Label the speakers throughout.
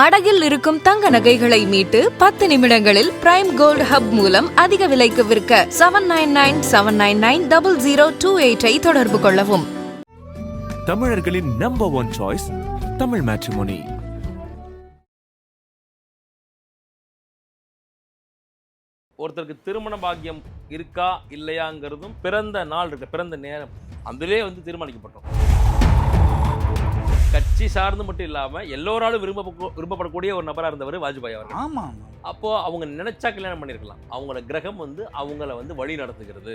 Speaker 1: அடகில் இருக்கும் தங்க நகைகளை மீட்டு பத்து நிமிடங்களில் பிரைம் கோல்ட் ஹப் மூலம் அதிக விலைக்கு விற்க seven nine nine seven nine nine double zero two எயிட்டை தொடர்பு கொள்ளவும்.
Speaker 2: தமிழர்களின் number one choice Tamil matrimony
Speaker 3: ஒருத்தருக்கு திருமண பாக்கியம் இருக்கா இல்லையாங்கிறதும் பிறந்த நாள் இருக்கு பிறந்த நேரம். அதிலே வந்து தீர்மானிக்கப்பட்டோம் கட்சி சார்ந்து மட்டும் இல்லாம எல்லோராலும் விரும்ப விரும்பப்படக்கூடிய ஒரு நபரா இருந்தவர் வாஜ்பாய் அவர்கள்.
Speaker 4: ஆமா
Speaker 3: அப்போ அவங்க நினைச்சா கல்யாணம் பண்ணியிருக்கலாம் அவங்களோட கிரகம் வந்து அவங்கள வந்து வழி நடத்துகிறது.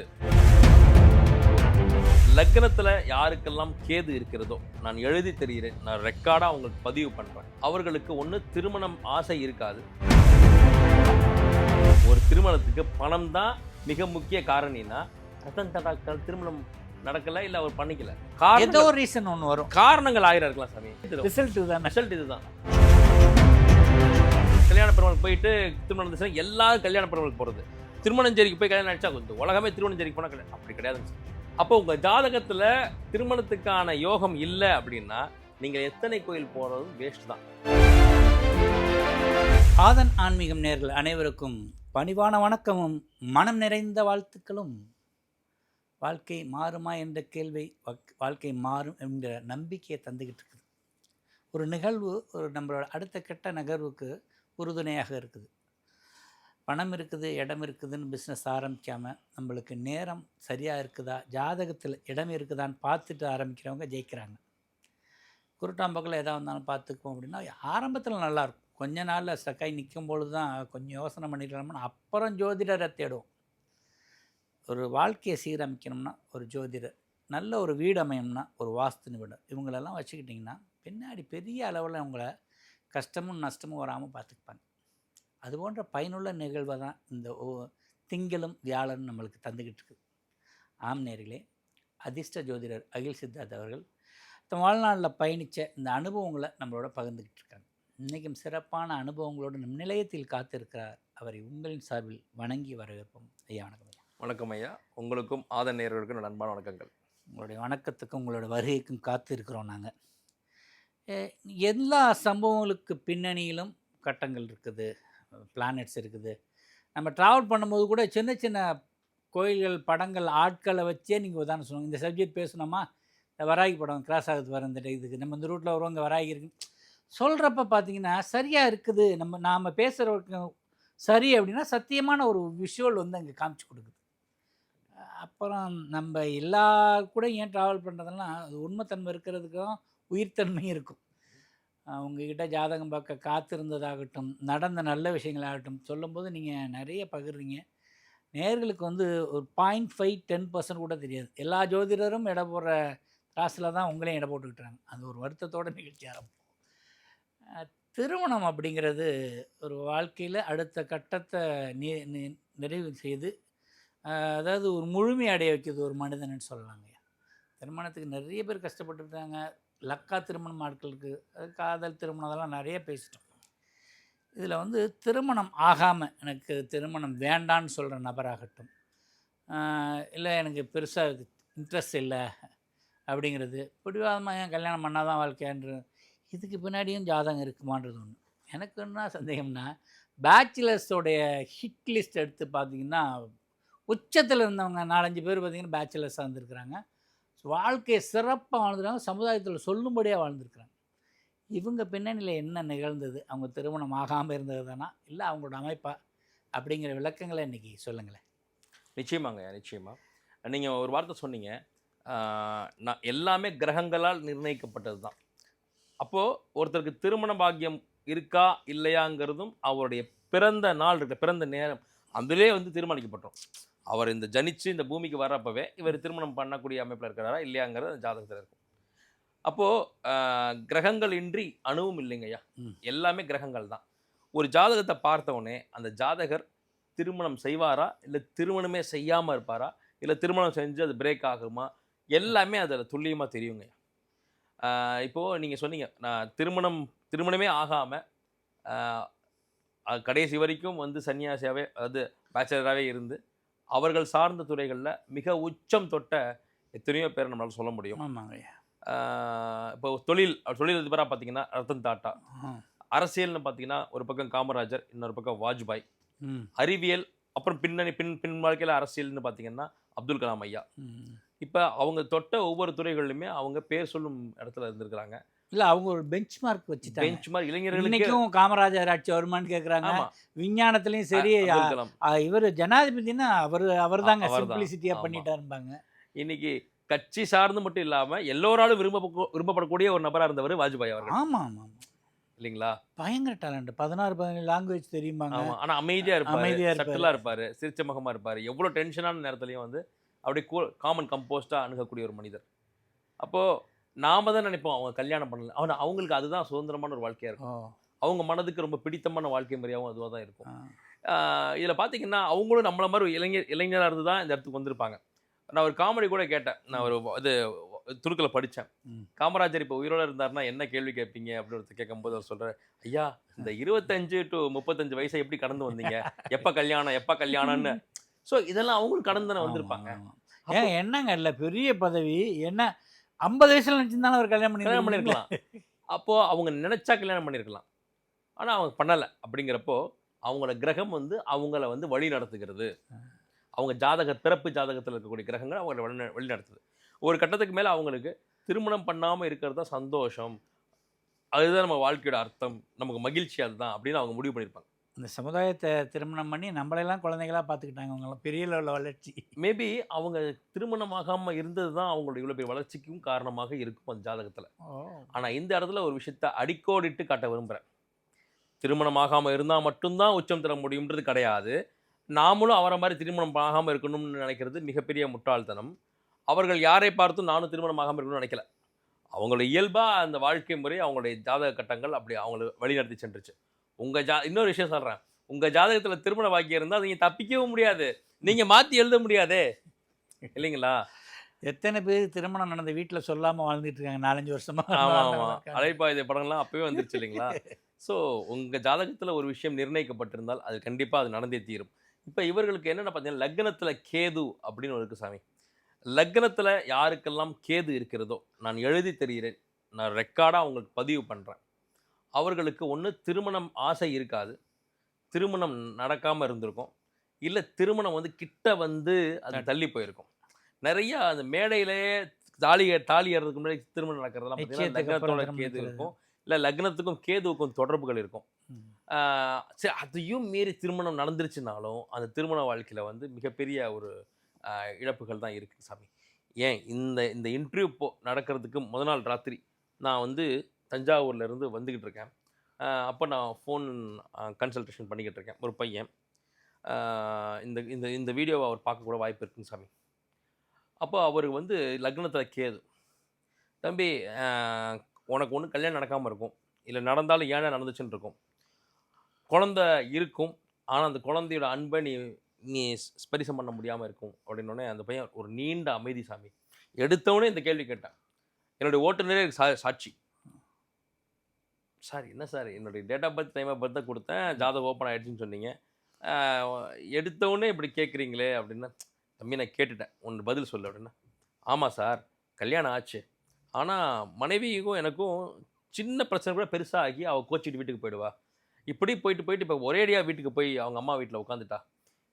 Speaker 3: லக்னத்துல யாருக்கெல்லாம் கேது இருக்கிறதோ நான் எழுதி தெரிகிறேன் நான் ரெக்கார்டா அவங்களுக்கு பதிவு பண்றேன். அவர்களுக்கு ஒண்ணு திருமணம் ஆசை இருக்காது. ஒரு திருமணத்துக்கு பணம் தான் மிக முக்கிய காரணினா ரத்தன் டாடாக்கள் திருமணம் நடக்கல இல்ல அவர் பண்ணிக்கல.
Speaker 4: ஏதோ ஒரு ரீசன் ஒன்று வரும்.
Speaker 3: காரணங்கள் ஆயிரம் இருக்கலாம் சாமி.
Speaker 4: ரிசல்ட் தானே.
Speaker 3: ரிசல்ட் இதுதான். கல்யாண பெருமாள் போயிட்டு திருமணம் நடந்துச்சுன்னா எல்லாரும் கல்யாண பெருமாளுக்கு போறது. திருமணஞ்சேரிக்கு போய் கல்யாணம் நினைச்சா கொஞ்சம் உலகமே திருமணஞ்சேரிக்கு போனா கல்யாணம் அப்படி கிடையாதுங்க சார் அப்போ உங்க ஜாதகத்துல திருமணத்துக்கான யோகம் இல்லை அப்படின்னா நீங்க எத்தனை கோயில் போறதும் வேஸ்ட் தான்.
Speaker 4: ஆதன் ஆன்மீகம் நேர்கள் அனைவருக்கும் பணிவான வணக்கமும் மனம் நிறைந்த வாழ்த்துக்களும். வாழ்க்கை மாறுமா என்ற கேள்வி வக்- வாழ்க்கை மாறும் என்ற நம்பிக்கையை தந்துக்கிட்டு இருக்குது. ஒரு நிகழ்வு ஒரு நம்மளோட அடுத்த கெட்ட நகர்வுக்கு உறுதுணையாக இருக்குது. பணம் இருக்குது இடம் இருக்குதுன்னு பிஸ்னஸ் ஆரம்பிக்காமல் நம்மளுக்கு நேரம் சரியாக இருக்குதா ஜாதகத்தில் இடம் இருக்குதான்னு பார்த்துட்டு ஆரம்பிக்கிறவங்க ஜெயிக்கிறாங்க. குருட்டாம்பக்கில் எதாக வந்தாலும் பார்த்துக்குவோம் அப்படின்னா ஆரம்பத்தில் நல்லாயிருக்கும் கொஞ்ச நாளில் ஸ்டக்காய் நிற்கும் பொழுது தான் கொஞ்சம் யோசனை பண்ணிக்கலாம்னு அப்புறம் ஜோதிடரை தேடுவோம். ஒரு வாழ்க்கையை சீரமைக்கணும்னா ஒரு ஜோதிடர் நல்ல ஒரு வீடு அமையணும்னா ஒரு வாஸ்து நிபுணர். இவங்களெல்லாம் வச்சுக்கிட்டிங்கன்னா பின்னாடி பெரிய அளவில் அவங்கள கஷ்டமும் நஷ்டமும் வராமல் பார்த்துக்குப்பாங்க அது போன்ற பயனுள்ள நிகழ்வை தான் இந்த ஓ- திங்களும் வியாழனும் நம்மளுக்கு தந்துக்கிட்டு இருக்குது ஆம் நேர்களே அதிர்ஷ்ட ஜோதிடர் அகில் சித்தார்த் அவர்கள் தம் வாழ்நாளில் பயணித்த இந்த அனுபவங்களை நம்மளோட பகிர்ந்துக்கிட்டு இருக்காங்க. இன்றைக்கும் சிறப்பான அனுபவங்களோடு நம் நிலையத்தில் காத்திருக்கிறார் அவரை உங்களின் சார்பில் வணங்கி வரவேற்போம். ஐயா வணக்கம்.
Speaker 3: வணக்கம் ஐயா. உங்களுக்கும் ஆதன் நேர்களுக்கும் என்னோட அன்பான வணக்கங்கள்.
Speaker 4: உங்களுடைய வணக்கத்துக்கும் உங்களோட வருகைக்கும் காத்து இருக்கிறோம் நாங்கள் எல்லா சம்பவங்களுக்கு பின்னணியிலும் கட்டங்கள் இருக்குது பிளானட்ஸ் இருக்குது. நம்ம ட்ராவல் பண்ணும்போது கூட சின்ன சின்ன கோயில்கள் படங்கள் ஆட்களை வச்சே நீங்கள் உதாரணம் சொல்லுங்கள் இந்த சப்ஜெக்ட் பேசணுமா இந்த வராகி படம் கிராஸ் ஆகுது வர இந்த இதுக்கு. நம்ம இந்த ரூட்டில் வருவோம் இங்கே வராகி இருக்கு. சொல்கிறப்ப பார்த்தீங்கன்னா சரியாக இருக்குது. நம்ம நாம் பேசுகிறவருக்கு சரி அப்படின்னா சத்தியமான ஒரு விஷுவல் வந்து அங்கே காமிச்சு கொடுக்குது. அப்புறம் நம்ம எல்லா கூட ஏன் ட்ராவல் பண்ணுறதுனா அது உண்மைத்தன்மை இருக்கிறதுக்கும் உயிர்த்தன்மையும் இருக்கும். உங்ககிட்ட ஜாதகம் பார்க்க காத்திருந்ததாகட்டும் நடந்த நல்ல விஷயங்களாகட்டும் சொல்லும்போது நீங்கள் நிறைய பகிர்றீங்க. நேர்களுக்கு வந்து ஒரு பாயிண்ட் ஃபைவ் டென் பர்சன்ட் கூட தெரியாது. எல்லா ஜோதிடரும் இட போடுற ராசியில் தான் உங்களையும் இட போட்டுக்கிட்டாங்க அது ஒரு வருத்தத்தோட நிகழ்ச்சி ஆரம்பிப்போம் திருமணம் அப்படிங்கிறது ஒரு வாழ்க்கையில் அடுத்த கட்டத்தை நி நி- நிறைவு செய்து அதாவது ஒரு முழுமை அடைய வைக்கிறது ஒரு மனிதன்னு சொல்லலாங்க. திருமணத்துக்கு நிறைய பேர் கஷ்டப்பட்டுருக்காங்க லக்கா திருமணம் ஆட்களுக்கு காதல் திருமணம் அதெல்லாம் நிறைய பேசிட்டோம். இதில் வந்து திருமணம் ஆகாமல் எனக்கு திருமணம் வேண்டான்னு சொல்கிற நபராகட்டும் இல்லை எனக்கு பெருசாக இன்ட்ரெஸ்ட் இல்லை அப்படிங்கிறது பிடிவாதமாக ஏன் கல்யாணம் பண்ணால் தான் வாழ்க்கைன்ற இதுக்கு பின்னாடியும் ஜாதகம் இருக்குமான்றது ஒன்று எனக்கு என்ன சந்தேகம்னா பேச்சுலர்ஸோடைய ஹிட் லிஸ்ட் எடுத்து பார்த்தீங்கன்னா உச்சத்தில் இருந்தவங்க நாலஞ்சு பேர் பார்த்தீங்கன்னா பேச்சுலர்ஸாக இருந்திருக்கிறாங்க. வாழ்க்கையை சிறப்பாக வாழ்ந்துருக்காங்க சமுதாயத்தில் சொல்லும்படியாக வாழ்ந்துருக்குறாங்க. இவங்க பின்னணியில் என்ன நிகழ்ந்தது? அவங்க திருமணம் ஆகாமல் இருந்தது தானா இல்லை அவங்களோட அமைப்பா? அப்படிங்கிற விளக்கங்களை இன்றைக்கி சொல்லுங்களேன்.
Speaker 3: நிச்சயமாங்க நிச்சயமாக நீங்கள் ஒரு வார்த்தை சொன்னீங்க. நான் எல்லாமே கிரகங்களால் நிர்ணயிக்கப்பட்டது தான் அப்போது ஒருத்தருக்கு திருமண பாக்கியம் இருக்கா? இல்லையாங்கிறதும் அவருடைய பிறந்த நாள் இருக்க பிறந்த நேரம். அதிலே வந்து தீர்மானிக்கப்பட்டோம். அவர் இந்த ஜனிச்சு இந்த பூமிக்கு வர்றப்பவே இவர் திருமணம் பண்ணக்கூடிய அமைப்பில் இருக்கிறாரா இல்லையாங்கிறது அந்த ஜாதகத்தில் இருக்கும். அப்போ ஆஹ் கிரகங்கள் இன்றி அணுவும் இல்லைங்கய்யா. எல்லாமே கிரகங்கள் தான். ஒரு ஜாதகத்தை பார்த்த உடனே அந்த ஜாதகர் திருமணம் செய்வாரா? இல்லை திருமணமே செய்யாமல் இருப்பாரா? இல்லை திருமணம் செஞ்சு அது பிரேக் ஆகுமா? எல்லாமே அதில் துல்லியமாக தெரியுங்க ஆஹ் இப்போ நீங்கள் சொன்னீங்க நான் திருமணம் திருமணமே ஆகாமல் கடைசி வரைக்கும் வந்து சன்னியாசியாவே அதாவது பேச்சலராகவே இருந்து அவர்கள் சார்ந்த துறைகளில் மிக உச்சம் தொட்ட எத்தனையோ பேர் நம்மளால சொல்ல முடியும்.
Speaker 4: ஆமாங்க
Speaker 3: இப்போ தொழில் தொழில் அதிபராக பார்த்தீங்கன்னா ரத்தன் டாட்டா. அரசியல்னு பார்த்தீங்கன்னா ஒரு பக்கம் காமராஜர் இன்னொரு பக்கம் வாஜ்பாய். அறிவியல் அப்புறம் பின்னணி பின் பின் வாழ்க்கையில் அரசியல்னு பார்த்தீங்கன்னா அப்துல் கலாம் ஐயா. இப்போ அவங்க தொட்ட ஒவ்வொரு துறைகளிலுமே அவங்க பேர் சொல்லும் இடத்துல இருந்திருக்கிறாங்க.
Speaker 4: இல்ல அவங்க ஒரு பெஞ்ச் மார்க் வச்சுட்டாங்க.
Speaker 3: பெஞ்ச் மாதிரி இளைஞர்களுக்கு
Speaker 4: இன்னைக்கும் காமராஜர் ஆட்சி வருமான்னு கேக்குறாங்க.
Speaker 3: ஆமா.
Speaker 4: விஞ்ஞானத்திலயும் சரி இவர் ஜனாதிபதினா அவர் அவர் தாங்க
Speaker 3: அவர்தான்.
Speaker 4: சிம்பிளிசிட்டியா
Speaker 3: ஆமா.
Speaker 4: பண்ணிட்டாருப்பாங்க
Speaker 3: இன்னைக்கு கட்சி சார்ந்து மட்டும் இல்லாம எல்லோராலும் விரும்ப விரும்பப்படக்கூடிய ஒரு நபரா இருந்தவர் வாஜ்பாய் அவர்கள்.
Speaker 4: ஆமா ஆமா ஆமா.
Speaker 3: இல்லைங்களா?
Speaker 4: பயங்கர டேலண்ட் பதினாறு பதினேழு லாங்குவேஜ் தெரியுமாங்க
Speaker 3: ஆமா. ஆனா அமைதியா இருப்பாரு.
Speaker 4: அமைதியா இருப்பாரு.
Speaker 3: சட்டிலா இருப்பாரு. சிரிச்ச முகமா இருப்பாரு எவ்வளவு டென்ஷனான நேரத்துலயும் வந்து அப்படியே கூ காமன் கம்போஸ்டா அணுகக்கூடிய ஒரு மனிதர். அப்போ நாம தான் நினைப்போம் அவங்க கல்யாணம் பண்ணல. அவன் அவங்களுக்கு அதுதான் சுதந்திரமான ஒரு வாழ்க்கையா இருக்கும். அவங்க மனதுக்கு ரொம்ப பிடித்தமான வாழ்க்கை முறையாகவும் அதுவாக தான் இருக்கும். இதுல பாத்தீங்கன்னா அவங்களும் நம்மள மாதிரி இளைஞர் இளைஞராக இருந்து தான் இந்த இடத்துக்கு வந்திருப்பாங்க. நான் ஒரு காமெடி கூட கேட்டேன். நான் ஒரு இது துருக்கில் படித்தேன். காமராஜர் இப்போ உயிரோட இருந்தாருன்னா என்ன கேள்வி கேட்பீங்க? அப்படின்னு கேட்கும்போது அவர் சொல்றாரு ஐயா இந்த இருபத்தஞ்சு டு முப்பத்தஞ்சு வயசை எப்படி கடந்து வந்தீங்க? எப்ப கல்யாணம் எப்ப கல்யாணம்னு? ஸோ இதெல்லாம் அவங்களும் கடந்து தானே வந்திருப்பாங்க.
Speaker 4: ஏன் என்னங்க இல்ல பெரிய பதவி என்ன ஐம்பது வயசுல நினைச்சிருந்தாலும் அவர் கல்யாணம் பண்ணி
Speaker 3: கல்யாணம் பண்ணியிருக்கலாம். அப்போ அவங்க நினைச்சா கல்யாணம் பண்ணியிருக்கலாம். ஆனா அவங்க பண்ணலை அப்படிங்கிறப்போ அவங்களோட கிரகம் வந்து அவங்கள வந்து வழி நடத்துகிறது. அவங்க ஜாதக பிறப்பு ஜாதகத்தில் இருக்கக்கூடிய கிரகங்கள் அவங்கள வழி வழி நடத்துது. ஒரு கட்டத்துக்கு மேலே அவங்களுக்கு திருமணம் பண்ணாமல் இருக்கிறது தான் சந்தோஷம். அதுதான் நம்ம வாழ்க்கையோட அர்த்தம். நமக்கு மகிழ்ச்சி அதுதான் அப்படின்னு அவங்க முடிவு பண்ணியிருப்பாங்க.
Speaker 4: இந்த சமுதாயத்தை திருமணம் பண்ணி நம்மளெல்லாம் குழந்தைகளா பார்த்துக்கிட்டாங்க அவங்களாம் பெரிய லெவலில் வளர்ச்சி.
Speaker 3: மேபி அவங்க திருமணமாகாமல் இருந்தது தான் அவங்களோட இவ்வளோ பெரிய வளர்ச்சிக்கும் காரணமாக இருக்கும் அந்த ஜாதகத்தில். ஆனால் இந்த இடத்துல ஒரு விஷயத்த அடிக்கோடிட்டு காட்ட விரும்புகிறேன் திருமணமாகாமல் இருந்தால் மட்டும்தான் உச்சம் தர முடியுன்றது கிடையாது. நாமளும் அவரை மாதிரி திருமணம் ஆகாமல் இருக்கணும்னு நினைக்கிறது மிகப்பெரிய முட்டாள்தனம். அவர்கள் யாரை பார்த்தும் நானும் திருமணம் ஆகாமல் இருக்கணும்னு நினைக்கல. அவங்களோட இயல்பாக அந்த வாழ்க்கை முறை அவங்களுடைய ஜாதக கட்டங்கள் அப்படி அவங்கள வழிநடத்தி சென்றுச்சு. உங்கள் ஜா இன்னொரு விஷயம் சொல்கிறேன் உங்கள் ஜாதகத்தில் திருமண பாக்கியம் இருந்தால் நீங்கள் தப்பிக்கவும் முடியாது. நீங்கள் மாற்றி எழுத முடியாதே. இல்லைங்களா?
Speaker 4: எத்தனை பேர் திருமணம் நடந்த வீட்டில் சொல்லாம வாழ்ந்துட்டு இருக்காங்க? நாலஞ்சு வருஷமா
Speaker 3: ஆமா ஆமா.
Speaker 4: வாழ்ந்தவங்க
Speaker 3: அலைப்பாயுதை படம்லாம் அப்பவே வந்துருச்சு இல்லைங்களா? ஸோ உங்க ஜாதகத்துல ஒரு விஷயம் நிர்ணயிக்கப்பட்டிருந்தால் அது கண்டிப்பா அது நடந்தே தீரும். இப்போ இவர்களுக்கு என்னென்ன பார்த்தீங்கன்னா லக்னத்துல கேது அப்படின்னு ஒரு இருக்கு சாமி. லக்னத்துல யாருக்கெல்லாம் கேது இருக்கிறதோ நான் எழுதி தெரிகிறேன். நான் ரெக்கார்டாக அவங்களுக்கு பதிவு பண்றேன். அவர்களுக்கு ஒன்று திருமணம் ஆசை இருக்காது. திருமணம் நடக்காம இருந்திருக்கும். இல்லை திருமணம் வந்து கிட்ட வந்து அது தள்ளி போயிருக்கும். நிறைய அந்த மேடையிலேயே தாலி தாலி ஏறதுக்கு முன்னாடி திருமணம் நடக்கிறதெல்லாம் லக்னத்தோட கேது. இருக்கும். இல்லை லக்னத்துக்கும் கேதுவுக்கும் தொடர்புகள் இருக்கும். சரி அதையும் மீறி திருமணம் நடந்துருச்சுனாலும் அந்த திருமண வாழ்க்கையில் வந்து மிகப்பெரிய ஒரு இழப்புகள் தான் இருக்குது சாமி. ஏன்? இந்த இந்த இன்டர்வியூ போ நடக்கிறதுக்கு முத நாள் ராத்திரி நான் வந்து தஞ்சாவூர்லேருந்து வந்துக்கிட்டு இருக்கேன் அப்போ நான் ஃபோன் கன்சல்டேஷன் பண்ணிக்கிட்டு இருக்கேன் ஒரு பையன். இந்த இந்த இந்த வீடியோவை அவர் பார்க்கக்கூட வாய்ப்பு இருக்குங்க சாமி. அப்போ அவருக்கு வந்து லக்னத்தில் கேது. தம்பி உனக்கு ஒன்றும் கல்யாணம் நடக்காமல் இருக்கும். இல்லை நடந்தாலும் ஏன்னா நடந்துச்சுன்னு இருக்கும். குழந்தை இருக்கும். ஆனால் அந்த குழந்தையோட அன்பை நீ நீ ஸ்- ஸ்பரிசம் பண்ண முடியாமல் இருக்கும். அப்படின்னோடனே அந்த பையன் ஒரு நீண்ட அமைதி சாமி. எடுத்தவொடனே இந்த கேள்வி கேட்டான். என்னுடைய ஓட்டுநரே சா சாட்சி. சார் என்ன சார்? என்னுடைய date of birth time of பர்த்தை கொடுத்தேன். ஜாதகம் ஓப்பன் ஆயிடுச்சுன்னு சொன்னீங்க. எடுத்தவொடனே இப்படி கேட்குறீங்களே அப்படின்னா தம்பி நான் கேட்டுட்டேன். ஒன்று பதில் சொல்லு அப்படின்னா. ஆமாம் சார் கல்யாணம் ஆச்சு. ஆனால் மனைவிக்கும் எனக்கும் சின்ன பிரச்சனை கூட பெருசாக ஆகி அவள் கோச்சிட்டு வீட்டுக்கு போயிடுவா. இப்படி போயிட்டு போயிட்டு இப்போ ஒரேடியாக வீட்டுக்கு போய் அவங்க அம்மா வீட்டில் உட்காந்துட்டா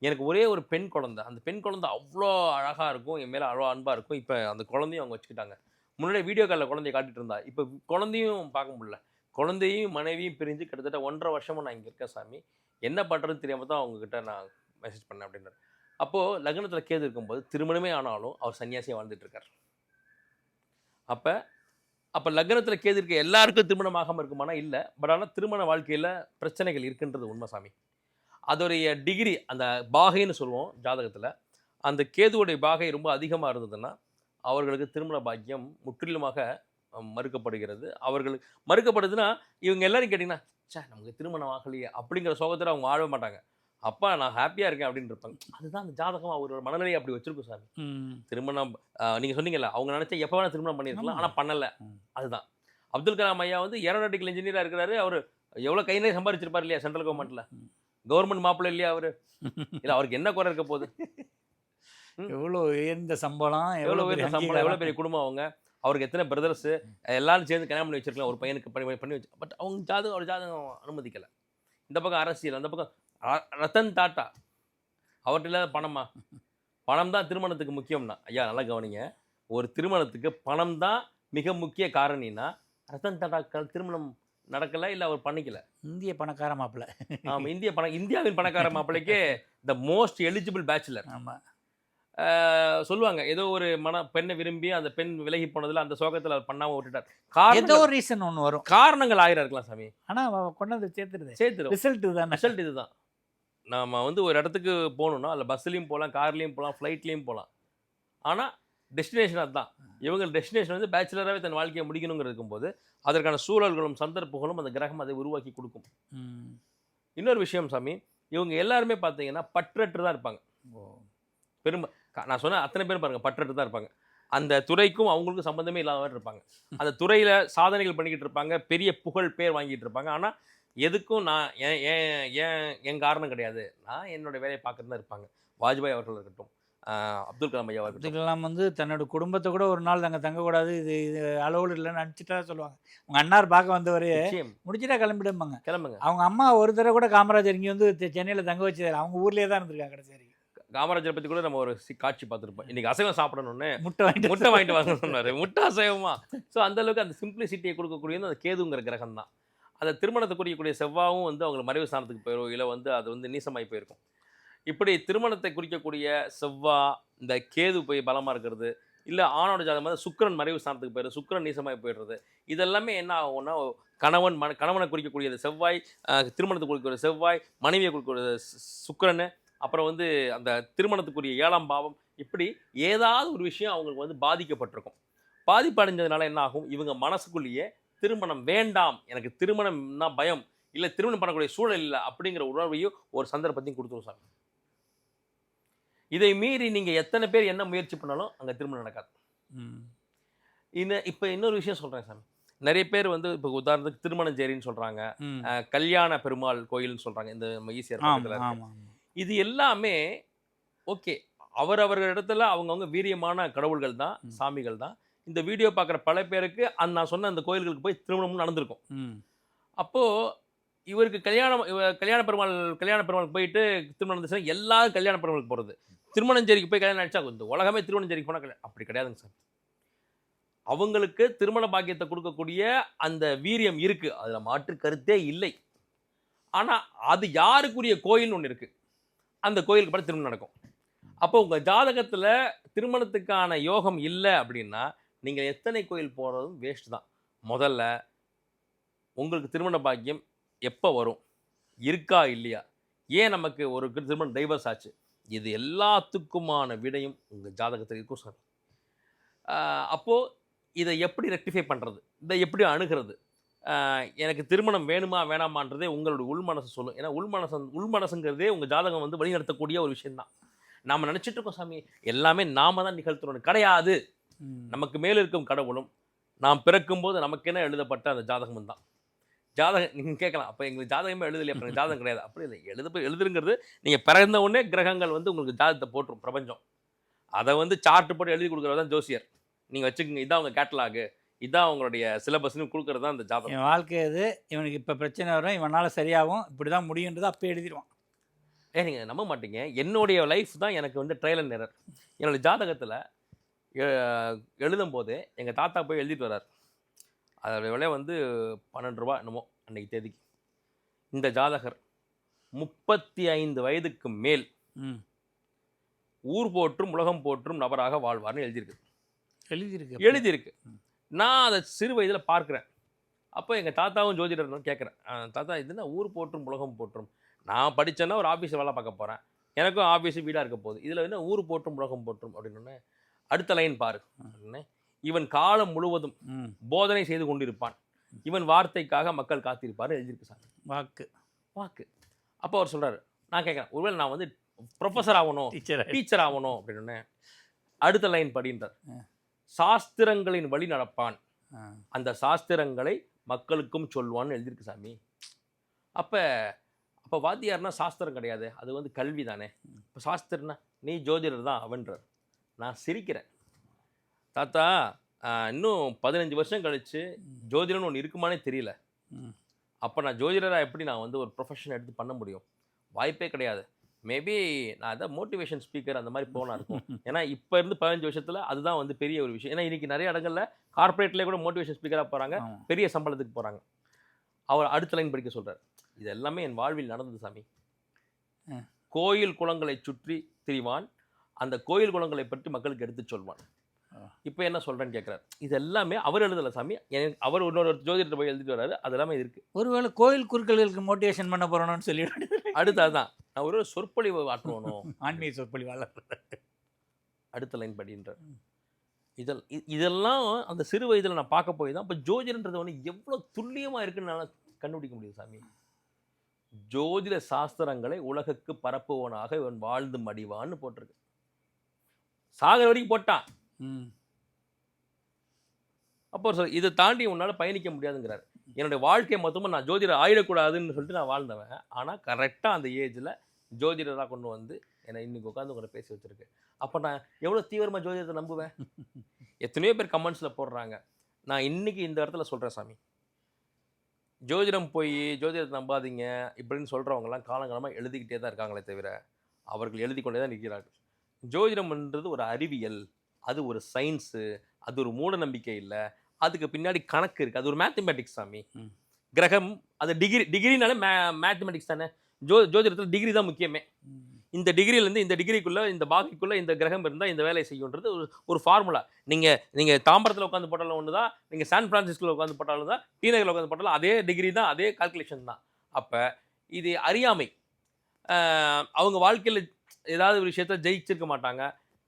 Speaker 3: எனக்கு ஒரே ஒரு பெண் குழந்தை. அந்த பெண் குழந்தை அவ்வளோ அழகாக இருக்கும். என் மேலே அவ்வளோ அன்பாக இருக்கும். இப்போ அந்த குழந்தையும் அவங்க வச்சுக்கிட்டாங்க. முன்னாடி வீடியோ காலில் குழந்தைய காட்டிட்டு இருந்தா. இப்போ குழந்தையும் பார்க்க முடியல. குழந்தையும் மனைவியும் பிரிஞ்சு கிட்டத்தட்ட ஒன்றரை வருஷமும் நான் இங்கே இருக்கேன் சாமி. என்ன பண்ணுறதுன்னு தெரியாமல் தான் அவங்கக்கிட்ட நான் மெசேஜ் பண்ணேன் அப்படின்னாரு. அப்போது லக்னத்தில் கேது இருக்கும்போது திருமணமே ஆனாலும் அவர் சன்னியாசியாக வாழ்ந்துட்டு இருக்கார். அப்போ அப்போ லக்னத்தில் கேது இருக்க எல்லாருக்கும் திருமணம் ஆகாமல் இருக்குமானா இல்லை. பட் ஆனால் திருமண வாழ்க்கையில் பிரச்சனைகள் இருக்குன்றது உண்மை சாமி. அதோடைய டிகிரி அந்த பாகைன்னு சொல்லுவோம் ஜாதகத்தில் அந்த கேதுவுடைய பாகை ரொம்ப அதிகமாக இருந்ததுன்னா அவர்களுக்கு திருமண பாக்கியம் முற்றிலுமாக மறுக்கப்படுகிறது. அவர்களுக்கு மறுக்கப்படுதுன்னா இவங்க எல்லாரும் கேட்டிங்கன்னா சே நமக்கு திருமணம் ஆகலையே அப்படிங்கிற சோகத்தில் அவங்க வாழவே மாட்டாங்க. அப்பா நான் ஹாப்பியாக இருக்கேன் அப்படின்னு இருப்பாங்க. அதுதான் அந்த ஜாதகம் அவரோட மனநிலையை அப்படி வச்சிருக்கும்
Speaker 4: ம்.
Speaker 3: திருமணம் ஆஹ் நீங்க சொன்னீங்கல்ல அவங்க நினைச்சா எப்போ வேணா திருமணம் பண்ணியிருக்கலாம்
Speaker 4: ஆமா.
Speaker 3: ஆனா பண்ணல. அதுதான். அப்துல் கலாம் ஐயா வந்து ஏரோநாட்டிக்கல் இன்ஜினியரா இருக்கிறாரு. அவர் எவ்வளவு கை நிறைய சம்பாதிச்சிருப்பார் இல்லையா சென்ட்ரல் கவர்மெண்ட்ல
Speaker 4: ம்.
Speaker 3: கவர்மெண்ட் மாப்பிள்ளை இல்லையா அவரு? இல்ல அவருக்கு என்ன குறை இருக்க போகுது?
Speaker 4: எவ்வளோ உயர்ந்த சம்பளம்
Speaker 3: எவ்வளவு
Speaker 4: பெரிய
Speaker 3: உயர்ந்த சம்பளம்
Speaker 4: அங்கீகாரம்.
Speaker 3: பெரிய குடும்பம் அவங்க? அவருக்கு எத்தனை பிரதர்ஸு எல்லாரும் சேர்ந்து கல்யாணம் பண்ணி வச்சிருக்கலாம். ஒரு பையனுக்கு பண்ணி பண்ணி வச்சு பட் அவங்க ஜாதகம் ஒரு ஜாதகம் அனுமதிக்கலை. இந்த பக்கம் அரசியல் அந்த பக்கம் ரத்தன் டாட்டா. அவர்கிட்ட இல்லாத பணமா? பணம் தான் திருமணத்துக்கு முக்கியம்னா. ஐயா நல்லா கவனிங்க. ஒரு திருமணத்துக்கு பணம் தான் மிக முக்கிய காரணினா ரத்தன் டாட்டா திருமணம் நடக்கல இல்லை அவர் பண்ணிக்கல?
Speaker 4: இந்திய பணக்கார மாப்பிள்ளை.
Speaker 3: ஆமா இந்திய பண இந்தியாவின் பணக்கார மாப்பிள்ளைக்கே த மோஸ்ட் எலிஜிபிள் பேச்சுலர்
Speaker 4: ஆமாம்
Speaker 3: சொல்லுவாங்க. ஏதோ ஒரு மன பெண்ணை விரும்பி அந்த பெண் விலகி போனதுல அந்த சோகத்துல அவர் பண்ணாம விட்டுட்டார்.
Speaker 4: ஏதோ
Speaker 3: காரணங்கள்
Speaker 4: ஒரு ரீசன் ஒன்று வரும்.
Speaker 3: காரணங்கள் ஆயிரம் இருக்கலாம் சாமி.
Speaker 4: ஆனால் கொண்டு வந்து சேர்த்துருது
Speaker 3: சேர்த்துரும்.
Speaker 4: ரிசல்ட் தானே
Speaker 3: ரிசல்ட் இதுதான். நாம வந்து ஒரு இடத்துக்கு போகணும்னா அதில் பஸ்ஸுலையும் போகலாம் கார்லேயும் போகலாம் ஃப்ளைட்லேயும் போகலாம் ஆனால் டெஸ்டினேஷன் அதுதான். இவங்க டெஸ்டினேஷன் வந்து பேச்சுலராகவே தன் வாழ்க்கையை முடிக்கணுங்கிறது இருக்கும்போது அதற்கான சூழல்களும் சந்தர்ப்பங்களும் அந்த கிரகம் அதை உருவாக்கி கொடுக்கும். இன்னொரு விஷயம் சாமி இவங்க எல்லாருமே பார்த்தீங்கன்னா பற்றற்று தான் இருப்பாங்க க- நான் சொன்ன அத்தனை பேர் பாருங்க பற்றற்று தான் இருப்பாங்க. அந்த துறைக்கும் அவங்களுக்கும் சம்மந்தமே இல்லாத மாதிரி இருப்பாங்க. அந்த துறையில் சாதனைகள் பண்ணிக்கிட்டு இருப்பாங்க பெரிய புகழ் பேர் வாங்கிட்டு இருப்பாங்க. ஆனால் எதுக்கும் நான் ஏன் ஏன் ஏன் என் காரணம் கிடையாது. நான் என்னோட வேலையை பார்க்குறது தான் இருப்பாங்க. வாஜ்பாய் அவர்கள் இருக்கட்டும் அப்துல் கலாம் ஐயா இருக்கட்டும்
Speaker 4: இதுக்கெல்லாம் வந்து தன்னோட குடும்பத்தை கூட ஒரு நாள் தங்க தங்கக்கூடாது இது இது அளவுல இல்லைன்னு நினச்சிட்டா சொல்லுவாங்க. உங்க அண்ணார் பார்க்க வந்தவர். முடிச்சிட்டா கிளம்பிடும்பாங்க.
Speaker 3: கிளம்புங்க.
Speaker 4: அவங்க அம்மா ஒரு தடவை கூட காமராஜர் இங்கே வந்து சென்னையில தங்க வச்சது அவங்க ஊர்லயே தான் இருந்திருக்காங்க கடைசி
Speaker 3: காமராஜரை பற்றி கூட நம்ம ஒரு சி- காட்சி பார்த்துருப்போம். இன்னைக்கு அசைவம் சாப்பிடணும்னு.
Speaker 4: முட்டை வாங்கிட்டு
Speaker 3: முட்டை வாங்கிட்டு வாங்க சொன்னாரு. முட்டை அசைவமா? ஸோ அந்த அளவுக்கு அந்த சிம்பிளிசிட்டியை கொடுக்கக்கூடியது அந்த கேதுங்கிற கிரகம் தான் அந்த திருமணத்தை குறிக்கக்கூடிய செவ்வாவும் வந்து அவங்க மறைவு ஸ்தானத்துக்கு போயிடும் இல்லை வந்து அது வந்து நீசமாகி போயிருக்கும். இப்படி திருமணத்தை குறிக்கக்கூடிய செவ்வா இந்த கேது போய் பலமாக இருக்கிறது இல்லை ஆணோட ஜாதகம் வந்து சுக்கிரன் மறைவு ஸ்தானத்துக்கு போயிடுது சுக்கிரன் நீசமாகி போயிடுறது இதெல்லாமே என்ன ஆகும்னா கணவன் மன கணவனை குறிக்கக்கூடியது செவ்வாய் அஹ், திருமணத்துக்கு குறிக்கக்கூடிய செவ்வாய் மனைவியை குறிக்கக்கூடிய சுக்கிரன் அப்புறம் வந்து அந்த திருமணத்துக்குரிய ஏழாம் பாவம் இப்படி ஏதாவது ஒரு விஷயம் அவங்களுக்கு வந்து பாதிக்கப்பட்டிருக்கும். பாதிப்பு அடைஞ்சதுனால என்ன ஆகும் இவங்க மனசுக்குள்ளேயே திருமணம் வேண்டாம் எனக்கு திருமணம்னா பயம் இல்லை திருமணம் பண்ணக்கூடிய சூழல் இல்லை அப்படிங்கிற உணர்வையும் ஒரு சந்தர்ப்பத்தையும் கொடுத்துரும் சாமி. இதை மீறி நீங்கள் எத்தனை பேர் என்ன முயற்சி பண்ணாலும் அங்கே திருமணம் நடக்காது.
Speaker 4: ம்.
Speaker 3: இன்னும் இப்போ இன்னொரு விஷயம் சொல்கிறேன் சாமி. நிறைய பேர் வந்து இப்போ உதாரணத்துக்கு திருமணஞ்சேரின்னு சொல்கிறாங்க
Speaker 4: ம்.
Speaker 3: கல்யாண பெருமாள் கோயில்னு சொல்கிறாங்க இந்த நம்ம ஈஸியாக இது எல்லாமே ஓகே அவரவர்கள் இடத்துல அவங்கவுங்க வீரியமான கடவுள்கள் தான். சாமிகள் தான். இந்த வீடியோ பார்க்குற பல பேருக்கு அந்த நான் சொன்ன அந்த கோயில்களுக்கு போய் திருமணமும் நடந்திருக்கும். அப்போது இவருக்கு கல்யாணம் இவ கல்யாண பெருமாள் கல்யாண பெருமாளுக்கு போயிட்டு திருமணம் நடந்துச்சுன்னா எல்லாரும் கல்யாண பெருமாளுக்கு போகிறது திருமணஞ்சேரிக்கு போய் கல்யாணம் நினச்சா இந்த உலகமே திருமணஞ்சேரிக்கு போனால் கல்யாணம் அப்படி கிடையாதுங்க சார். அவங்களுக்கு திருமண பாக்கியத்தை கொடுக்கக்கூடிய அந்த வீரியம் இருக்குது அதில் மாற்று கருத்தே இல்லை. ஆனால் அது யாருக்குரிய கோயில்னு ஒன்று இருக்குது அந்த கோயிலுக்கு படம் திருமணம் நடக்கும். அப்போ உங்கள் ஜாதகத்தில் திருமணத்துக்கான யோகம் இல்லை அப்படின்னா நீங்கள் எத்தனை கோயில் போகிறதும் வேஸ்ட் தான். முதல்ல உங்களுக்கு திருமண பாக்கியம் எப்போ வரும்? இருக்கா இல்லையா? ஏன் நமக்கு ஒரு திருமணம் டைவர்ஸ் ஆச்சு? இது எல்லாத்துக்குமான விடையும் உங்கள் ஜாதகத்தில் இருக்கும் சார். அப்போது இதை எப்படி ரெக்டிஃபை பண்ணுறது இதை எப்படி அணுகிறது? எனக்கு திருமணம் வேணுமா வேணாமான்றதே உங்களுடைய உள் மனசு சொல்லும். ஏன்னா உள் மனசு உள் மனசுங்கிறதே உங்கள் ஜாதகம் வந்து வழிநடத்தக்கூடிய ஒரு விஷயம்தான். நாம் நினச்சிட்டு இருக்கோம் சாமி எல்லாமே நாம தான் நிகழ்த்துறோம் கிடையாது. நமக்கு மேல் இருக்கும் கடவுளும். நாம் பிறக்கும்போது நமக்கென எழுதப்பட்ட அந்த ஜாதகமும் தான். ஜாதகம் நீங்கள் கேட்கலாம் அப்போ எங்களுக்கு ஜாதகமே எழுதலையே அப்போ எனக்கு ஜாதகம் கிடையாது. அப்படி இல்லை எழுத எழுதுங்கிறது நீங்கள் பிறந்த உடனே கிரகங்கள் வந்து உங்களுக்கு ஜாதகத்தை போட்டுரும் பிரபஞ்சம். அதை வந்து சார்ட் போட்டு எழுதி கொடுக்குறது தான் ஜோசியர். நீங்கள் வச்சுக்கோங்க இதான் உங்கள் கேட்டலாகு இதான் உங்களுடைய சிலபஸ்னு கொடுக்குறது தான் அந்த ஜாதகம்.
Speaker 4: என் வாழ்க்கை இது இவனுக்கு இப்போ பிரச்சனை வரும் இவனால சரியாகும் இப்படி தான் முடியுன்றது அப்போ எழுதிடுவான்
Speaker 3: ஏ நீங்கள் நம்ப மாட்டீங்க. என்னுடைய லைஃப் தான் எனக்கு வந்து ட்ரையல் அண்ட் எரர் என்னோட ஜாதகத்தில் எழுதும் போதே எங்கள் தாத்தா போய் எழுதிட்டு வர்றார். அதோட விலை வந்து பன்னெண்டு ரூபா என்னமோ அன்னைக்கு தேதிக்கு. இந்த ஜாதகர் முப்பத்தி ஐந்து வயதுக்கு மேல் ஊர் போற்றும் உலகம் போற்றும் நபராக வாழ்வார்னு எழுதியிருக்கு.
Speaker 4: எழுதியிருக்கு.
Speaker 3: எழுதியிருக்கு. நான் அதை சிறு வயதில் பார்க்குறேன். அப்போ எங்கள் தாத்தாவும் ஜோதிடர் கேட்குறேன் தாத்தா இது என்ன ஊர் போற்றும் உலகம் போற்றும்? நான் படித்தேன்னா ஒரு ஆஃபீஸில் வேலை பார்க்க போகிறேன் எனக்கும் ஆஃபீஸு வீடாக இருக்க போகுது. இதில் என்ன ஊர் போற்றும் உலகம் போற்றும்? அப்படின்னு அடுத்த லைன் பாரு. இவன் காலம் முழுவதும் போதனை செய்து கொண்டிருப்பான். இவன் வார்த்தைக்காக மக்கள் காத்திருப்பார் எழுதியிருக்கு சார்
Speaker 4: வாக்கு.
Speaker 3: வாக்கு. அப்போ அவர் சொல்கிறாரு நான் கேட்குறேன் ஒருவேளை நான் வந்து ப்ரொஃபஸர் ஆகணும்
Speaker 4: டீச்சர்
Speaker 3: டீச்சர் ஆகணும். அப்படின்னு அடுத்த லைன் படின்றார். சாஸ்திரங்களின் வழி நடப்பான். அந்த சாஸ்திரங்களை மக்களுக்கும் சொல்வான்னு எழுதியிருக்கு சாமி. அப்போ அப்போ வாத்தியார்னா சாஸ்திரம் கிடையாது. அது வந்து கல்வி தானே. இப்போ சாஸ்திரம்னா நீ ஜோதிடர் தான் அவன்றார். நான் சிரிக்கிறேன். தாத்தா இன்னும் பதினஞ்சு வருஷம் கழிச்சு ஜோதிடம்னு ஒன்று இருக்குமானே தெரியல. அப்போ நான் ஜோதிடராக எப்படி நான் வந்து ஒரு ப்ரொஃபஷன் எடுத்து பண்ண முடியும்? வாய்ப்பே கிடையாது. மேபி நான் அதான் மோட்டிவேஷன் ஸ்பீக்கர் அந்த மாதிரி போனா இருக்கும். ஏன்னா இப்போ இருந்து பதினஞ்சு வருஷத்தில் அதுதான் வந்து பெரிய ஒரு விஷயம். ஏன்னா இன்னைக்கு நிறைய இடங்கள்ல கார்ப்பரேட்லேயே கூட மோட்டிவேஷன் ஸ்பீக்கராக போகிறாங்க. பெரிய சம்பளத்துக்கு போகிறாங்க அவர் அடுத்த லைன் படிக்க சொல்றார். இது எல்லாமே என் வாழ்வில் நடந்தது சாமி. கோயில் குளங்களை சுற்றி திரிவான். அந்த கோயில் குளங்களை பற்றி மக்களுக்கு எடுத்துச் சொல்வான். இப்போ என்ன சொல்றேன்னு கேட்குறாரு இது எல்லாமே அவர் எழுதலை சாமி. அவர் இன்னொரு ஜோதிடத்தை போய் எழுதிட்டு வராரு அது எல்லாமே இருக்கு.
Speaker 4: ஒருவேளை கோயில் குறுக்களுக்கு மோட்டிவேஷன் பண்ண போறோம்னு சொல்லிவிட்டு
Speaker 3: அடுத்து அதுதான். நான் ஒரு சொற்பொழிவு ஆற்றணும்
Speaker 4: ஆன்மீக சொற்பொழிவாளர்.
Speaker 3: அடுத்த லைன் படின்றார் இதெல் இதெல்லாம் அந்த சிறு வயதில் நான் பார்க்க போய் தான் இப்போ ஜோதிடன்றது வந்து எவ்வளோ துல்லியமாக இருக்குன்னு நான் கண்டுபிடிக்க முடியும் சாமி. ஜோதிட சாஸ்திரங்களை உலகுக்கு பரப்புவனாக இவன் வாழ்ந்து மடிவான்னு போட்டிருக்கு. சாகர வரைக்கும் போட்டான் அப்போ சார் இதை தாண்டி உன்னால் பயணிக்க முடியாதுங்கிறார். என்னுடைய வாழ்க்கை மொத்தமாக நான் ஜோதிடர் ஆயிடக்கூடாதுன்னு சொல்லிட்டு நான் வாழ்ந்தவன். ஆனால் கரெக்டாக அந்த ஏஜில் ஜோதிடராக கொண்டு வந்து என்னை இன்றைக்கி உட்காந்து உங்களை பேசி வச்சுருக்கு. அப்போ நான் எவ்வளோ தீவிரமாக ஜோதிடத்தை நம்புவேன்? எத்தனையோ பேர் கமெண்ட்ஸில் போடுறாங்க. நான் இன்னைக்கு இந்த இடத்துல சொல்கிறேன் சாமி. ஜோதிடம் போய் ஜோதிடத்தை நம்பாதீங்க இப்படின்னு சொல்கிறவங்கலாம் காலங்காலமாக எழுதிக்கிட்டே தான் இருக்காங்களே தவிர அவர்கள் எழுதி கொண்டே தான் நிற்கிறார்கள். ஜோதிடம்ன்றது ஒரு அறிவியல். அது ஒரு சயின்ஸு அது ஒரு மூட நம்பிக்கை இல்லை. அதுக்கு பின்னாடி கணக்கு இருக்குது அது ஒரு மேத்தமேட்டிக்ஸ் சாமி. கிரகம் அது டிகிரி டிகிரினாலே மே மேத்தமெட்டிக்ஸ் தானே. ஜோ ஜோதிடத்தில் டிகிரி தான் முக்கியமே. இந்த டிகிரியிலேருந்து இந்த டிகிரிக்குள்ளே இந்த பாகிக்குள்ளே இந்த கிரகம் இருந்தால் இந்த வேலையை செய்யுன்றது ஒரு ஒரு ஃபார்முலா நீங்கள் நீங்கள் தாம்பரத்தில் உட்காந்து போட்டாலும் ஒன்று தான் நீங்கள் சான் ஃப்ரான்சிஸ்கோவில் உட்காந்து போட்டாலும் தான் டீநகரில் உட்காந்து போட்டாலும் அதே டிகிரி தான் அதே கால்குலேஷன் தான். அப்போ இது அறியாமை. அவங்க வாழ்க்கையில் ஏதாவது ஒரு விஷயத்த ஜெயிச்சிருக்க மாட்டாங்க.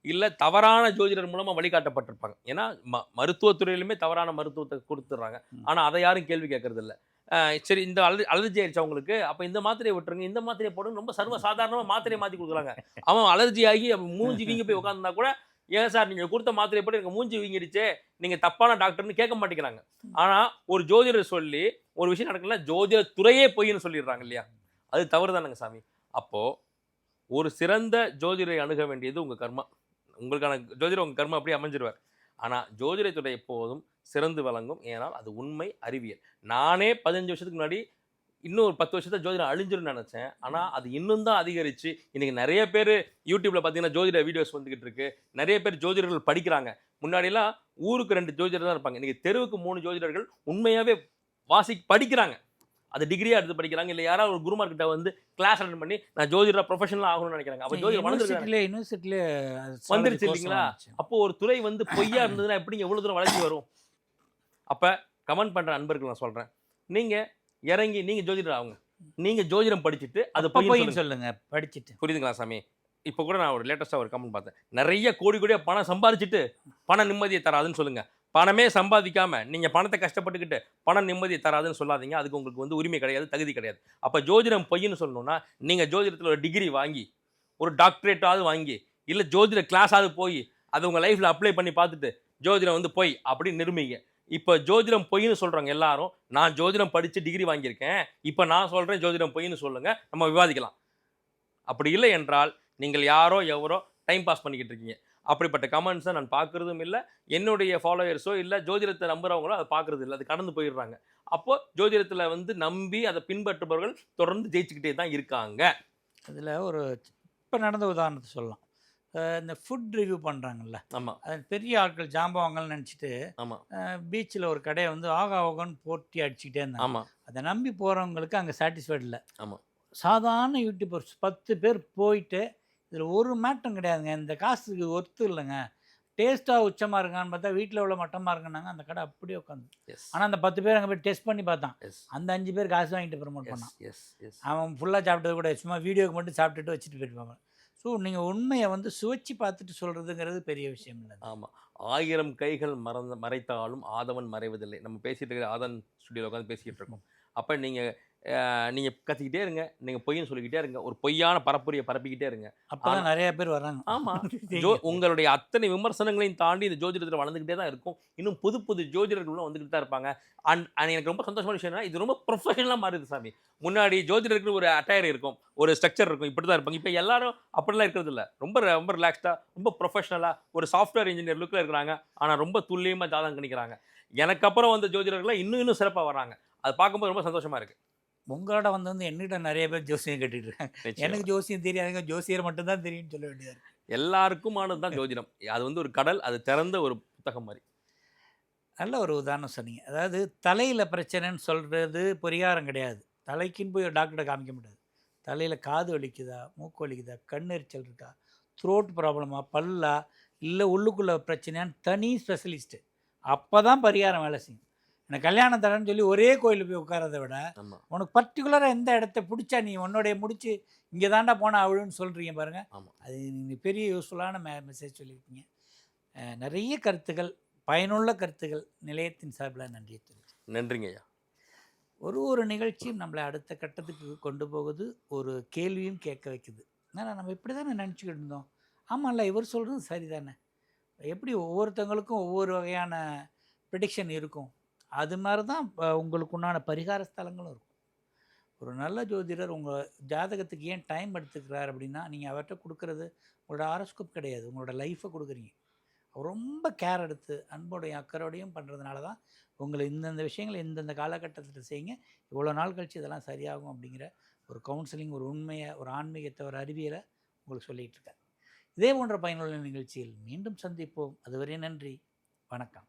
Speaker 3: இல்லை தவறான ஜோதிடர் மூலமாக வழிகாட்டப்பட்டிருப்பாங்க. ஏன்னா ம மருத்துவத்துறையிலுமே தவறான மருத்துவத்தை கொடுத்துட்றாங்க. ஆனால் அதை யாரும் கேள்வி கேட்கறது இல்ல ஆஹ் சரி இந்த அலர்ஜி அலர்ஜி ஆயிடுச்சு அவங்களுக்கு அப்போ இந்த மாத்திரையை விட்டுருங்க. இந்த மாத்திரையை போடுங்க ரொம்ப சர்வ சாதாரணமாக மாத்திரையை மாற்றி கொடுக்குறாங்க. அவன் அலர்ஜி ஆகி மூஞ்சி வீங்கி போய் உட்காந்துருந்தா கூட ஏன் சார் நீங்கள் கொடுத்த மாத்திரையை போட்டு எனக்கு மூஞ்சி வீங்கிடுச்சே நீங்கள் தப்பான டாக்டர்னு கேட்க மாட்டேங்கிறாங்க. ஆனால் ஒரு ஜோதிடர் சொல்லி ஒரு விஷயம் நடக்கல ஜோதிட துறையே பொய்ன்னு சொல்லிடுறாங்க இல்லையா? அது தவறு தானங்க சாமி? அப்போது ஒரு சிறந்த ஜோதிடரை அணுக வேண்டியது உங்கள் கர்மா. உங்களுக்கான ஜோதிடர் உங்கள் கர்மம் அப்படியே அமைஞ்சிருவார். ஆனால் ஜோதிடத்துறை எப்போதும் சிறந்து வழங்கும் ஏனால் அது உண்மை அறிவியல். நானே பதினஞ்சு வருஷத்துக்கு முன்னாடி இன்னும் ஒரு பத்து வருஷத்தை ஜோதிடம் அழிஞ்சிரும்னு நினச்சேன். ஆனால் அது இன்னும் தான் அதிகரித்து இன்றைக்கி நிறைய பேர் யூடியூப்பில் பார்த்தீங்கன்னா ஜோதிட வீடியோஸ் வந்துக்கிட்டு இருக்கு. நிறைய பேர் ஜோதிடர்கள் படிக்கிறாங்க. முன்னாடிலாம் ஊருக்கு ரெண்டு ஜோதிடர் தான் இருப்பாங்க. இன்றைக்கி தெருவுக்கு மூணு ஜோதிடர்கள் உண்மையாகவே வாசி படிக்கிறாங்க. அது டிகிரியாக எடுத்து படிக்கிறாங்க. இல்லை யாராவது ஒரு குருமார்கிட்ட வந்து கிளாஸ் அட்டன் பண்ணி நான் ஜோதிடர் ப்ரொஃபஷனலாக ஆகணும்னு நினைக்கிறாங்க. அப்போ ஜோதிடர் வளர்ந்துருக்காங்க
Speaker 4: யூனிவர்சிட்டியிலே
Speaker 3: வந்துருச்சு இல்லைங்களா? அப்போ ஒரு துறை வந்து பொய்யா இருந்ததுன்னா எப்படிங்க எவ்வளோ தூரம் வளர்ச்சி வரும்? அப்போ கமெண்ட் பண்ணுற அன்பர்கள் நான் சொல்கிறேன் நீங்கள் இறங்கி நீங்கள் ஜோதிடர் ஆகுங்க. நீங்கள் ஜோதிடம் படிச்சுட்டு அது பொய்ன்னு
Speaker 4: போய் சொல்லுங்க. படிச்சுட்டு.
Speaker 3: புரியுதுங்களா சாமி? இப்போ கூட நான் ஒரு லேட்டஸ்ட்டாக ஒரு கமெண்ட் பார்த்தேன். நிறைய கோடி கோடியாக பணம் சம்பாதிச்சுட்டு பண நிம்மதியை தராதுன்னு சொல்லுங்க. பணமே சம்பாதிக்காமல் நீங்கள் பணத்தை கஷ்டப்பட்டுக்கிட்டு பணம் நிம்மதி தராதுன்னு சொல்லாதீங்க. அதுக்கு உங்களுக்கு வந்து உரிமை கிடையாது தகுதி கிடையாது. அப்போ ஜோதிடம் பொய்ன்னு சொல்லணும்னா நீங்கள் ஜோதிடத்தில் ஒரு டிகிரி வாங்கி ஒரு டாக்டரேட்டாவது வாங்கி இல்லை ஜோதிட கிளாஸாவது போய் அதை உங்கள் லைஃப்பில் அப்ளை பண்ணி பார்த்துட்டு ஜோதிடம் வந்து பொய் அப்படின்னு நிரும்பிங்க இப்போ ஜோதிடம் பொய்ன்னு சொல்கிறவங்க எல்லாரும் நான் ஜோதிடம் படித்து டிகிரி வாங்கியிருக்கேன் இப்போ நான் சொல்கிறேன் ஜோதிடம் பொய்ன்னு சொல்லுங்கள் நம்ம விவாதிக்கலாம். அப்படி இல்லை என்றால் நீங்கள் யாரோ எவரோ டைம் பாஸ் பண்ணிக்கிட்டு இருக்கீங்க. அப்படிப்பட்ட கமெண்ட்ஸை நான் பார்க்குறதும் இல்லை. என்னுடைய ஃபாலோயர்ஸோ இல்லை ஜோதிடத்தை நம்புறவங்களோ அதை பார்க்குறது இல்லை. அது கடந்து போயிடுறாங்க. அப்போ ஜோதிடத்தில் வந்து நம்பி அதை பின்பற்றுபவர்கள் தொடர்ந்து ஜெயிச்சுக்கிட்டே தான் இருக்காங்க.
Speaker 4: அதில் ஒரு இப்போ நடந்த உதாரணத்தை சொல்லலாம். இந்த ஃபுட் ரிவ்யூ பண்ணுறாங்கல்ல
Speaker 3: ஆமாம்
Speaker 4: அது பெரிய ஆட்கள் ஜாம்பவாங்கன்னு நினச்சிட்டு
Speaker 3: ஆமாம்
Speaker 4: பீச்சில் ஒரு கடையை வந்து ஆகா ஆகன்னு போட்டி அடிச்சுக்கிட்டே இருந்தாங்க.
Speaker 3: ஆமாம்
Speaker 4: அதை நம்பி போகிறவங்களுக்கு அங்கே சாட்டிஸ்ஃபைட் இல்லை.
Speaker 3: ஆமா.
Speaker 4: சாதாரண யூடியூபர்ஸ் பத்து பேர் போயிட்டு இதில் ஒரு மேட்டம் கிடையாதுங்க. இந்த காசுக்கு ஒத்து இல்லைங்க. டேஸ்ட்டாக உச்சமாக இருக்கான்னு பார்த்தா வீட்டில் எவ்வளோ மட்டமாக இருக்குன்னாங்க அந்த கடை அப்படியே உட்காந்து. ஆனால் அந்த பத்து பேர் அங்கே போய் டெஸ்ட் பண்ணி பார்த்தான். அந்த அஞ்சு பேர் காசு வாங்கிட்டு ப்ரமோட் பண்ணான்.
Speaker 3: எஸ் எஸ்
Speaker 4: அவன் ஃபுல்லாக சாப்பிட்டது கூட சும்மா வீடியோக்கு மட்டும் சாப்பிட்டுட்டு வச்சுட்டு போயிருப்பாங்க ஸோ நீங்கள் உண்மையை வந்து சுவைச்சு பார்த்துட்டு சொல்கிறதுங்கிறது பெரிய விஷயம் இல்லை
Speaker 3: ஆமாம் ஆயிரம் கைகள் மறந்த மறைத்தாலும் ஆதவன் மறைவதில்லை. நம்ம பேசிட்டு இருக்கிற ஆதன் ஸ்டுடியோவில் உட்காந்து பேசிக்கிட்டு இருக்கோம். அப்போ நீங்கள் நீங்கள் கத்திக்கிட்டே இருங்க. நீங்கள் பொய்ன்னு சொல்லிக்கிட்டே இருங்க. ஒரு பொய்யான பரப்புரையை பரப்பிக்கிட்டே இருங்க.
Speaker 4: அப்பதான் நிறைய பேர் வராங்க
Speaker 3: ஆமா. ஜோ உங்களுடைய அத்தனை விமர்சனங்களையும் தாண்டி இந்த ஜோதிடத்தில் வளர்ந்துக்கிட்டே தான் இருக்கும். இன்னும் புது புது ஜோதிடர்களும் வந்துக்கிட்டு தான் இருப்பாங்க. அண்ட் அண்ட் எனக்கு ரொம்ப சந்தோஷமான விஷயம் என்னன்னா, இது ரொம்ப ப்ரொஃபஷனலாக மாறுது சாமி. முன்னாடி ஜோதிடருக்கு ஒரு அட்டையர் இருக்கும். ஒரு ஸ்ட்ரக்சர் இருக்கும். இப்படி தான் இருப்பாங்க. இப்போ எல்லாரும் அப்படிலாம் இருக்கிறது இல்ல. ரொம்ப ரொம்ப ரிலாக்ஸ்டாக ரொம்ப ப்ரொஃபஷனலாக ஒரு சாஃப்ட்வேர் இன்ஜினியர் லுக்கில் இருக்கிறாங்க. ஆனால் ரொம்ப துல்லியமாக ஜாதகம் கணிக்கிறாங்க. எனக்கு அப்புறம் வந்த ஜோதிடர்கள்லாம் இன்னும் இன்னும் சிறப்பாக வராங்க அது பார்க்கும்போது ரொம்ப சந்தோஷமா இருக்கு.
Speaker 4: உங்களோட வந்து வந்து என்னிட்ட நிறைய பேர் ஜோசியம் கேட்டுட்டு இருக்காங்க. எனக்கு ஜோசியம் தெரியாதுங்க. ஜோசியர் மட்டும்தான் தெரியும்னு சொல்ல வேண்டியது
Speaker 3: எல்லாருக்குமானது தான் ஜோதிடம். அது வந்து ஒரு கடல் அது திறந்த ஒரு புத்தகம் மாதிரி.
Speaker 4: நல்ல ஒரு உதாரணம் சொன்னீங்க. அதாவது தலையில் பிரச்சனைன்னு சொல்கிறது பரிகாரம் கிடையாது. தலைக்குன்னு போய் ஒரு டாக்டரை காமிக்க முடியாது. தலையில் காது வலிக்குதா? மூக்கு வலிக்குதா? கண் எரிச்சல் இருக்கா த்ரோட் ப்ராப்ளமா பல்லா? இல்லை உள்ளுக்குள்ள பிரச்சனையான்னு தனி ஸ்பெஷலிஸ்ட்டு அப்போ தான் பரிகாரம் வேலை செய்யும். எனக்கு கல்யாணம் தரேன்னு சொல்லி ஒரே கோயிலில் போய் உட்காரதை விட உனக்கு பர்டிகுலராக எந்த இடத்த பிடிச்சா நீ உன்னுடைய முடிச்சு இங்கே தாண்டா போனால் அவிழுன்னு சொல்கிறீங்க பாருங்கள். அது நீங்கள் பெரிய யூஸ்ஃபுல்லான மெ மெசேஜ் சொல்லியிருக்கீங்க. நிறைய கருத்துக்கள் பயனுள்ள கருத்துக்கள் நிலையத்தின் சார்பில் நன்றியை தெரிவிச்சு
Speaker 3: நன்றிங்க ஐயா.
Speaker 4: ஒரு ஒரு நிகழ்ச்சியும் நம்மளை அடுத்த கட்டத்துக்கு கொண்டு போகுது. ஒரு கேள்வியும் கேட்க வைக்குது. ஏன்னா நம்ம இப்படி தானே நினச்சிக்கிட்டு இருந்தோம். ஆமாம்ல இவர் சொல்கிறது சரிதானே? எப்படி ஒவ்வொருத்தவங்களுக்கும் ஒவ்வொரு வகையான ப்ரிடிக்ஷன் இருக்கும். அது மாதிரி தான் உங்களுக்கு உண்டான பரிகார ஸ்தலங்களும் இருக்கும். ஒரு நல்ல ஜோதிடர் உங்கள் ஜாதகத்துக்கு ஏன் டைம் எடுத்துக்கிறார் அப்படின்னா நீங்கள் அவர்கிட்ட கொடுக்குறது உங்களோட ஆரோஸ்கோப் கிடையாது. உங்களோட லைஃப்பை கொடுக்குறீங்க. அவர் ரொம்ப கேர் எடுத்து அன்போடையும் அக்கறையோடையும் பண்ணுறதுனால தான் உங்களை இந்தந்த விஷயங்களை இந்தந்த காலகட்டத்தில் செய்யுங்க. இவ்வளோ நாள் கழித்து இதெல்லாம் சரியாகும் அப்படிங்கிற ஒரு கவுன்சிலிங் ஒரு உண்மையை ஒரு ஆன்மீகத்தை ஒரு அறிவியலை உங்களுக்கு சொல்லிகிட்டு இருக்கார். இதே போன்ற பயனுள்ள நிகழ்ச்சியில் மீண்டும் சந்திப்போம். அதுவரை நன்றி. வணக்கம்.